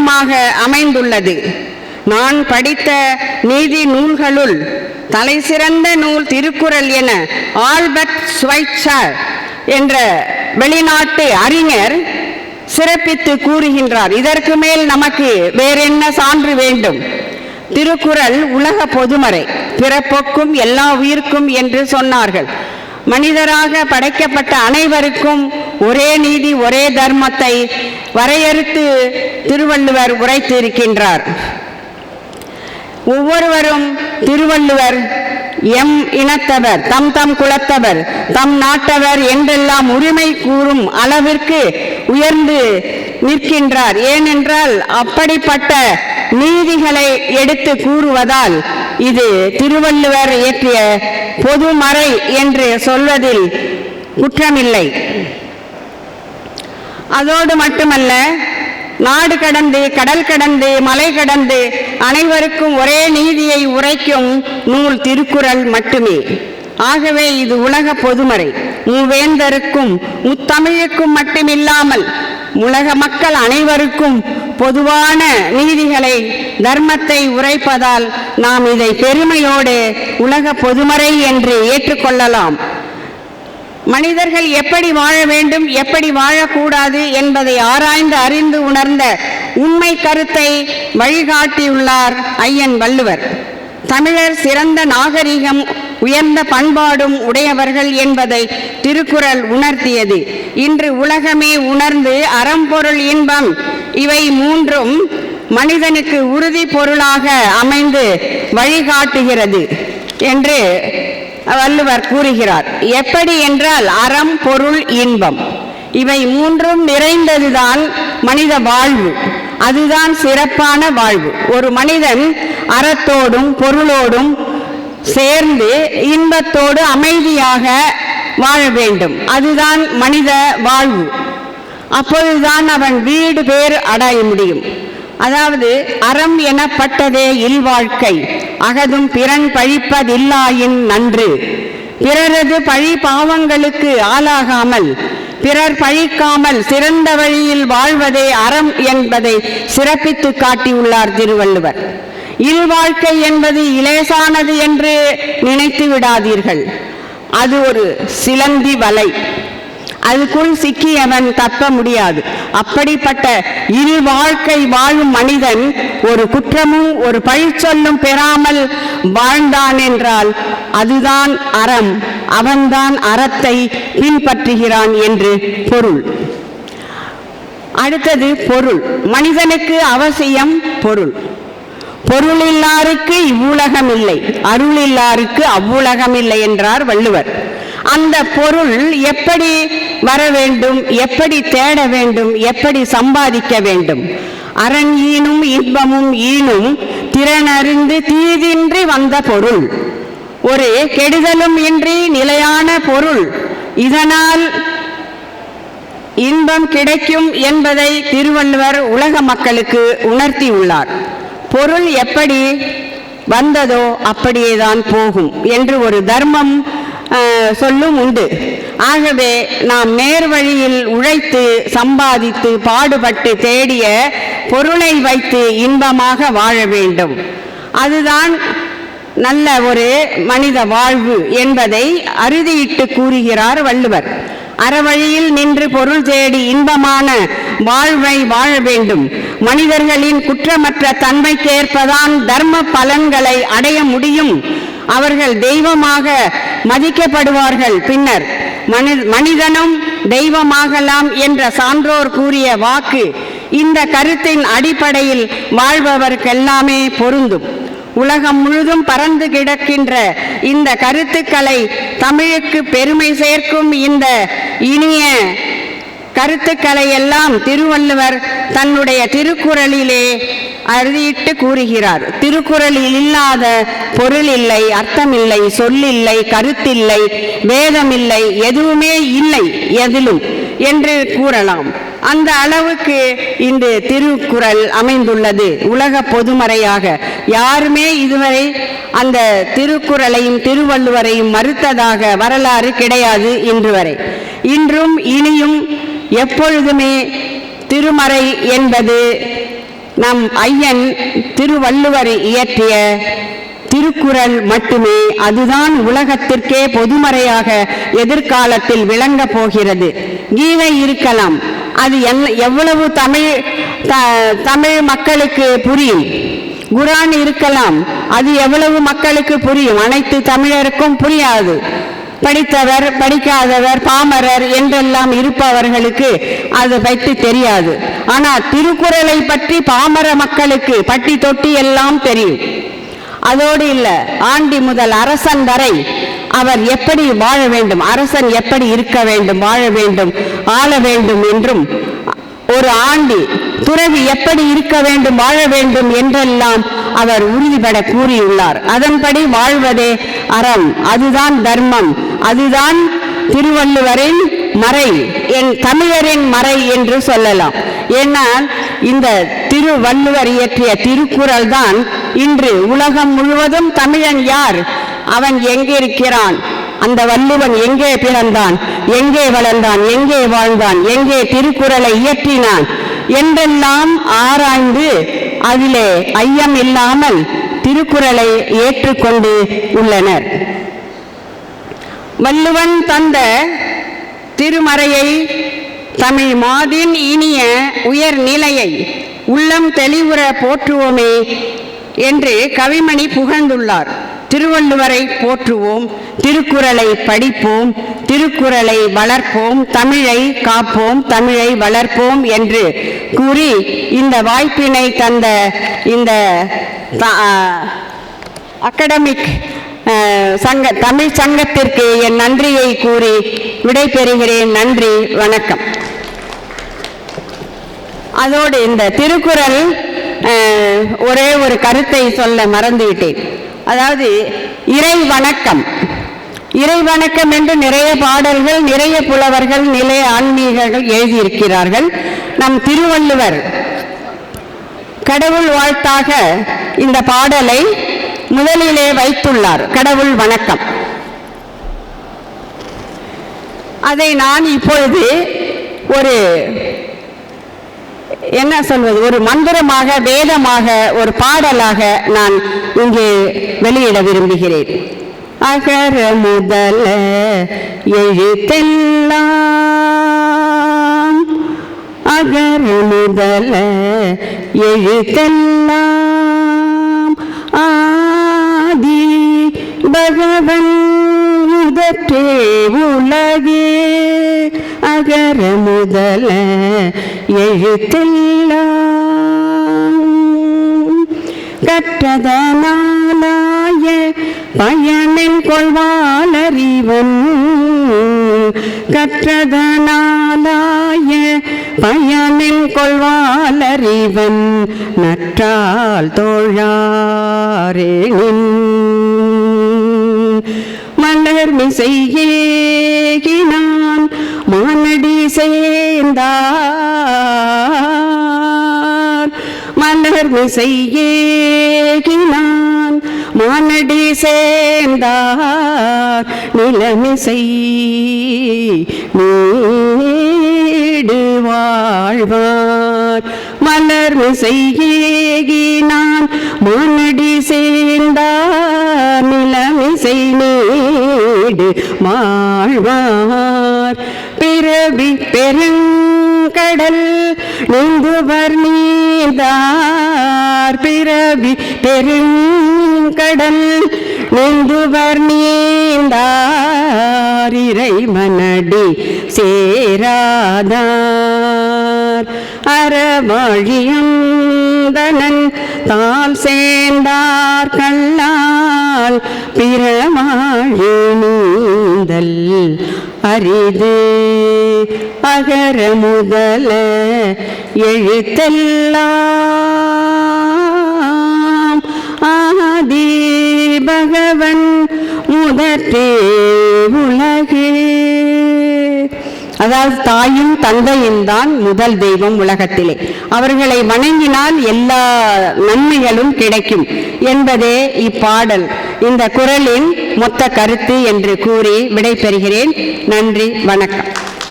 மையமாக அமைந்துள்ளது. நான் படித்த நீதி நூல்களுள் தலைசிறந்த நூல் திருக்குறள் என ஆல்பர்ட் ஸ்வைட்சர் என்ற வெளிநாட்டு அறிஞர் சிறப்பித்து கூறுகின்றார். இதற்கு மேல் நமக்கு வேறென்ன சான்று வேண்டும்? திருக்குறள் உலக பொதுமறை. பிறப்போக்கும் எல்லா உயிர்க்கும் என்று சொன்னார்கள். மனிதராக படைக்கப்பட்ட அனைவருக்கும் ஒரே நீதி ஒரே தர்மத்தை வரையறுத்து திருவள்ளுவர் உரைத்திருக்கின்றார். ஒவ்வொருவரும் திருவள்ளுவர் எம் இனத்தவர் தம் தம் குலத்தவர் தம் நாட்டவர் என்றெல்லாம் உரிமை கூறும் அளவிற்கு உயர்ந்து நிற்கின்றார். ஏனென்றால் அப்படிப்பட்ட நீதிகளை எடுத்து கூறுவதால் இது திருவள்ளுவர் இயற்றிய பொதுமறை என்று சொல்வதில் குற்றமில்லை. அதோடு மட்டுமல்ல நாடு கடந்து கடல் கடந்து மலை கடந்து அனைவருக்கும் ஒரே நீதியை உரைக்கும் நூல் திருக்குறள் மட்டுமே. ஆகவே இது உலக பொதுமறை. மூவேந்தருக்கும் முத்தமிழுக்கும் மட்டுமில்லாமல் உலக மக்கள் அனைவருக்கும் பொதுவான நீதிகளை தர்மத்தை உரைப்பதால் நாம் இதை பெருமையோடு உலக பொதுமறை என்று ஏற்றுக்கொள்ளலாம். மனிதர்கள் எப்படி வாழ வேண்டும் எப்படி வாழக்கூடாது என்பதை ஆராய்ந்து அறிந்து உணர்ந்த உண்மை கருத்தை வழிகாட்டியுள்ளார் ஐயன் வள்ளுவர். தமிழர் சிறந்த நாகரிகம் உயர்ந்த பண்பாடும் உடையவர்கள் என்பதை திருக்குறள் உணர்த்தியது. இன்று உலகமே உணர்ந்து அறம்பொருள் இன்பம் இவை மூன்றும் மனிதனுக்கு உறுதி பொருளாக அமைந்து வழிகாட்டுகிறது என்று வள்ளுவர் கூறுகிறார் எப்படி என்றால் அறம் பொருள் இன்பம். இவை மூன்றும் நிறைந்ததுதான் மனித வாழ்வு. அதுதான் சிறப்பான வாழ்வு. ஒரு மனிதன் அறத்தோடும் பொருளோடும் சேர்ந்து இன்பத்தோடு அமைதியாக வாழ வேண்டும். அதுதான் மனித வாழ்வு. அப்பொழுதுதான் அவன் வீடு பேர் அடைய முடியும். அதாவது அறம் எனப்பட்டதே இல்வாழ்க்கை. அகதும் பிறன் பழிப்பதில்லாயின் நன்று. பிறரது பழி பாவங்களுக்கு ஆளாகாமல் பிறர் பழிக்காமல் சிறந்த வழியில் வாழ்வதே அறம் என்பதை சிறப்பித்து காட்டியுள்ளார் திருவள்ளுவர். இல்வாழ்க்கை என்பது இலேசானது என்று நினைத்து விடாதீர்கள் அது ஒரு சிலந்தி வலை. அதுக்குள் சிக்கியவன் தப்ப முடியாது. அப்படிப்பட்ட இரு வாழ்க்கை வாழும் மனிதன் ஒரு குற்றமும் ஒரு பழிச்சொல்லும் பெறாமல் வாழ்ந்தான் என்றால் அதுதான் அறம். அவன்தான் அறத்தை பின்பற்றுகிறான் என்று பொருள். அடுத்தது பொருள். மனிதனுக்கு அவசியம் பொருள். பொருள் இல்லாருக்கு இவ்வுலகம் இல்லை அருள் இல்லாருக்கு அவ்வுலகம் இல்லை என்றார் வள்ளுவர். அந்த பொருள் எப்படி வர வேண்டும் எப்படி தேட வேண்டும் எப்படி சம்பாதிக்க வேண்டும்? அரண் ஈனும் இன்பமும் ஈனும் திறனறிந்து தீதின்றி வந்த பொருள். ஒரு கெடுதலும் இன்றி நிலையான பொருள். இதனால் இன்பம் கிடைக்கும் என்பதை திருவள்ளுவர் உலக மக்களுக்கு உணர்த்தியுள்ளார் பொருள் எப்படி வந்ததோ அப்படியேதான் போகும் என்று ஒரு தர்மம் சொல்லும் உண்டு. ஆகவே நாம் நேர் வழியில் உழைத்து சம்பாதித்து பாடுபட்டு தேடிய பொருளை வைத்து இன்பமாக வாழ வேண்டும். அதுதான் நல்ல ஒரு மனித வாழ்வு என்பதை அறுதியிட்டு கூறுகிறார் வள்ளுவர். அறவழியில் நின்று பொருள் தேடி இன்பமான வாழ்வை வாழ வேண்டும். மனிதர்களின் குற்றமற்ற தன்மைக்கேற்பதான் தர்ம பலன்களை அடைய முடியும். அவர்கள் தெய்வமாக மதிக்கப்படுவார்கள். பின்னர் மனி மனிதனும் தெய்வமாகலாம் என்ற சான்றோர் கூறிய வாக்கு இந்த கருத்தின் அடிப்படையில் வாழ்பவர்க்கெல்லாமே பொருந்தும். உலகம் முழுதும் பறந்து கிடக்கின்ற இந்த கருத்துக்களை தமிழுக்கு பெருமை சேர்க்கும் இந்த இனிய கருத்துக்களை எல்லாம் திருவள்ளுவர் தன்னுடைய திருக்குறளிலே அறுதியிட்டு கூறுகிறார். திருக்குறளில் இல்லாத பொருள் இல்லை அர்த்தமில்லை சொல்லில்லை கருத்தில்லை வேதமில்லை எதுவுமே இல்லை எதிலும் என்று கூறலாம். அந்த அளவுக்கு இந்த திருக்குறள் அமைந்துள்ளது. உலக பொதுமறையாக யாருமே இதுவரை அந்த திருக்குறளையும் திருவள்ளுவரையும் மறுத்ததாக வரலாறு கிடையாது இன்று வரை. இன்றும் இனியும் எப்பொழுதுமே திருமறை என்பது நம் ஐயன் திருவள்ளுவர் இயற்றிய திருக்குறள் மட்டுமே. அதுதான் உலகத்திற்கே பொதுமறையாக எதிர்காலத்தில் விளங்க போகிறது. கீதை இருக்கலாம். அது என்ன எவ்வளவு தமிழ் த- தமிழ் மக்களுக்கு புரியும். குரான் இருக்கலாம். அது எவ்வளவு மக்களுக்கு புரியும். அனைத்து தமிழருக்கும் புரியாது. படித்தவர் படிக்காதவர் பாமரர் என்றெல்லாம் இருப்பவர்களுக்கு அது பற்றி தெரியாது. ஆனால் திருக்குறளை பற்றி பாமர மக்களுக்கு பட்டி தொட்டி எல்லாம் தெரியும். அதோடு இல்லை ஆண்டி முதல் அரசன் வரை அவர் எப்படி வாழ வேண்டும் அரசன் எப்படி இருக்க வேண்டும் வாழ வேண்டும் ஆள வேண்டும் என்றும் ஒரு ஆண்டி துறவி எப்படி இருக்க வேண்டும் வாழ வேண்டும் என்றெல்லாம் அவர் உறுதிபட கூறியுள்ளார். அதன்படி வாழ்வதே அறம் அதுதான் தர்மம் அதுதான் திருவள்ளுவரின் மறை என் தமிழரின் மறை என்று சொல்லலாம். ஏன்னால் இந்த திருவள்ளுவர் இயற்றிய திருக்குறள் தான் இன்று உலகம் முழுவதும் தமிழன் யார்? அவன் எங்கே இருக்கிறான் அந்த வள்ளுவன் எங்கே பிறந்தான்? எங்கே வளர்ந்தான்? எங்கே வாழ்ந்தான்? எங்கே திருக்குறளை இயற்றினான்? என்றெல்லாம் ஆராய்ந்து அதிலே ஐயம் இல்லாமல் திருக்குறளை ஏற்றுக்கொண்டு உள்ளனர். வள்ளுவன் தந்த திருமறையை தமிழ் மாதின் இனிய உயர் நிலையை உள்ளம் தெளிவுற போற்றுவோமே என்று கவிமணி புகழ்ந்துள்ளார். திருவள்ளுவரை போற்றுவோம் திருக்குறளை படிப்போம் திருக்குறளை வளர்ப்போம் தமிழை காப்போம் தமிழை வளர்ப்போம் என்று கூறி இந்த வாய்ப்பினை தந்த இந்த அகடமிக் சங்க தமிழ் சங்கத்திற்கு என் நன்றியை கூறி விடைபெறுகிறேன். நன்றி வணக்கம். அதோடு இந்த திருக்குறள் அஹ், ஒரே ஒரு கருத்தை சொல்ல மறந்துவிட்டேன். அதாவது இறை வணக்கம் இறை வணக்கம் என்று நிறைய பாடல்கள் நிறைய புலவர்கள் நிலைய ஆன்மீகர்கள் எழுதியிருக்கிறார்கள். நம் திருவள்ளுவர் கடவுள் வாழ்த்தாக இந்த பாடலை முதலிலே வைத்துள்ளார் கடவுள் வணக்கம். அதை நான் இப்பொழுது ஒரு என்ன சொல்வது? ஒரு மந்திரமாக வேதமாக ஒரு பாடலாக நான் இங்கே வெளியிட விரும்புகிறேன். அகர முதல எழுத்தெல்லாம் அகர முதல எழுத்தெல்லாம் ஆதி பகவன் முதற்றே உலகே அகர முதல எழுத்தெல்லாம் கற்றதனாலாய பயனின் கொள்வாளறிவன் கற்றதனாலாய பயனின் கொள்வாளறிவன் நற்றால் தோழாரேனின். மலர் மிசையேகினான் மானடி சேர்ந்தார். மலர் மிசையேகினான் மானடி சேர்ந்தார். நிலமிசை நீடு வாழ்வார். மலர் மிசையேகினான் மானடி சேர்ந்தார். நிலமிசை நீடு வாழ்வார். பிறவி பெருங்கடல் நீந்துவர் நீந்தார். பிறவி பெருங்கடல் நீந்துவர் நீந்தார். இறைவனடி சேராதார். அறவழியந்தனன் தால் சேர்ந்தார் கல்லால். பிறமாழி நீந்தல் அரிது. அகர முதல எழுத்தெல்லாம். ஆதி பகவன் முதற்றே உலகே. அதாவது தாயும் தந்தையும் தான் முதல் தெய்வம் உலகத்திலே. அவர்களை வணங்கினால் எல்லா நன்மைகளும் கிடைக்கும் என்பதே இப்பாடல். இந்த குரலின் மொத்த கருத்து என்று கூறி விடைபெறுகிறேன். நன்றி வணக்கம்.